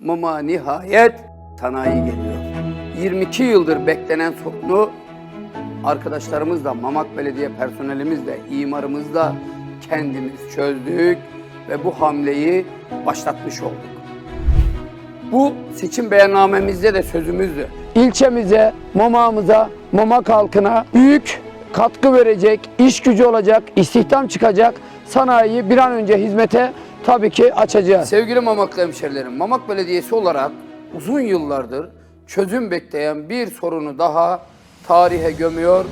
Mama nihayet sanayi geliyor. 22 yıldır beklenen sorunu arkadaşlarımız da, Mamak Belediye personelimiz de, imarımız da kendimiz çözdük ve bu hamleyi başlatmış olduk. Bu seçim beyannamemizde de sözümüzdü. İlçemize, Mama'mıza, Mamak halkına büyük katkı verecek, iş gücü olacak, istihdam çıkacak sanayiyi bir an önce hizmete tabii ki açacağız. Sevgili Mamaklı hemşerilerim, Mamak Belediyesi olarak uzun yıllardır çözüm bekleyen bir sorunu daha tarihe gömüyor.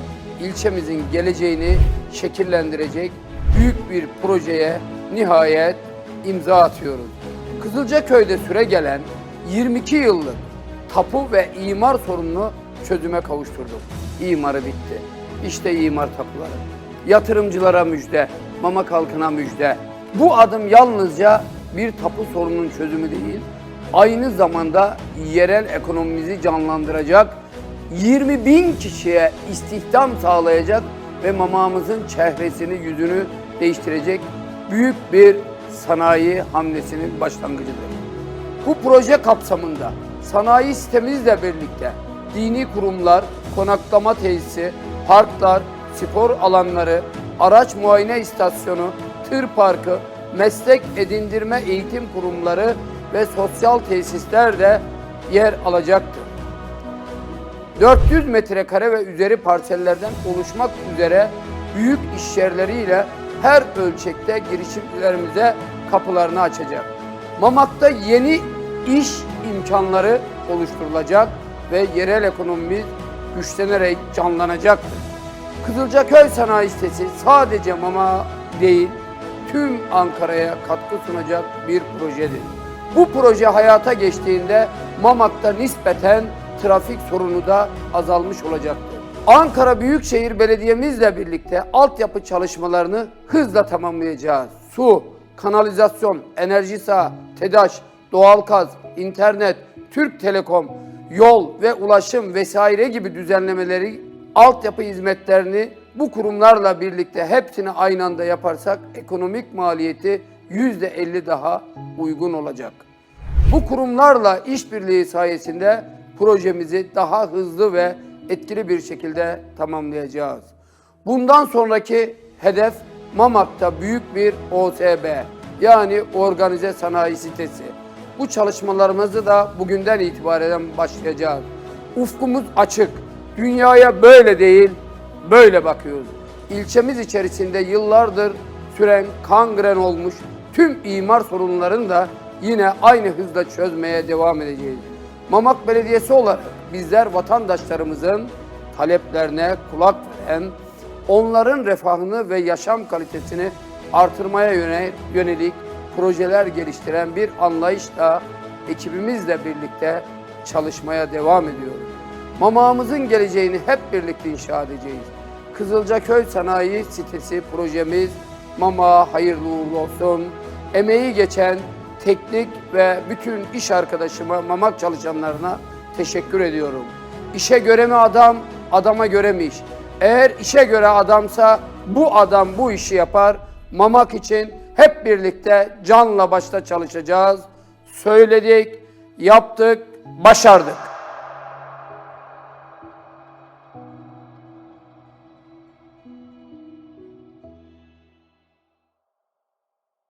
İlçemizin geleceğini şekillendirecek büyük bir projeye nihayet imza atıyoruz. Kızılcaköy'de süre gelen 22 yıllık tapu ve imar sorununu çözüme kavuşturduk. İmarı bitti. İşte imar tapuları. Yatırımcılara müjde, Mamak halkına müjde. Bu adım yalnızca bir tapu sorununun çözümü değil, aynı zamanda yerel ekonomimizi canlandıracak, 20 bin kişiye istihdam sağlayacak ve mamamızın çehresini, yüzünü değiştirecek büyük bir sanayi hamlesinin başlangıcıdır. Bu proje kapsamında sanayi sitemizle birlikte dini kurumlar, konaklama tesisi, parklar, spor alanları, araç muayene istasyonu, tır parkı, meslek edindirme eğitim kurumları ve sosyal tesisler de yer alacaktır. 400 metrekare ve üzeri parsellerden oluşmak üzere büyük iş yerleriyle her ölçekte girişimcilerimize kapılarını açacak. Mamak'ta yeni iş imkanları oluşturulacak ve yerel ekonomimiz güçlenerek canlanacaktır. Kızılcaköy Sanayi Sitesi sadece Mama değil, tüm Ankara'ya katkı sunacak bir projedir. Bu proje hayata geçtiğinde Mamak'ta nispeten trafik sorunu da azalmış olacaktır. Ankara Büyükşehir Belediye'mizle birlikte altyapı çalışmalarını hızla tamamlayacağız. Su, kanalizasyon, enerji saha, TEDAŞ, doğalgaz, internet, Türk Telekom, yol ve ulaşım vesaire gibi düzenlemeleri, altyapı hizmetlerini bu kurumlarla birlikte hepsini aynı anda yaparsak ekonomik maliyeti %50 daha uygun olacak. Bu kurumlarla işbirliği sayesinde projemizi daha hızlı ve etkili bir şekilde tamamlayacağız. Bundan sonraki hedef Mamak'ta büyük bir OSB yani organize sanayi sitesi. Bu çalışmalarımızı da bugünden itibaren başlayacağız. Ufkumuz açık. Dünyaya böyle değil, böyle bakıyoruz. İlçemiz içerisinde yıllardır süren kangren olmuş tüm imar sorunlarını da yine aynı hızla çözmeye devam edeceğiz. Mamak Belediyesi olarak bizler vatandaşlarımızın taleplerine kulak veren, onların refahını ve yaşam kalitesini artırmaya yöne- yönelik projeler geliştiren bir anlayışla ekibimizle birlikte çalışmaya devam ediyoruz. Mamağımızın geleceğini hep birlikte inşa edeceğiz. Kızılcaköy Sanayi Sitesi projemiz Mama hayırlı uğurlu olsun. Emeği geçen teknik ve bütün iş arkadaşıma, mamak çalışanlarına teşekkür ediyorum. İşe göre mi adam, adama göre mi iş? Eğer işe göre adamsa bu adam bu işi yapar. Mamak için hep birlikte canla başla çalışacağız. Söyledik, yaptık, başardık.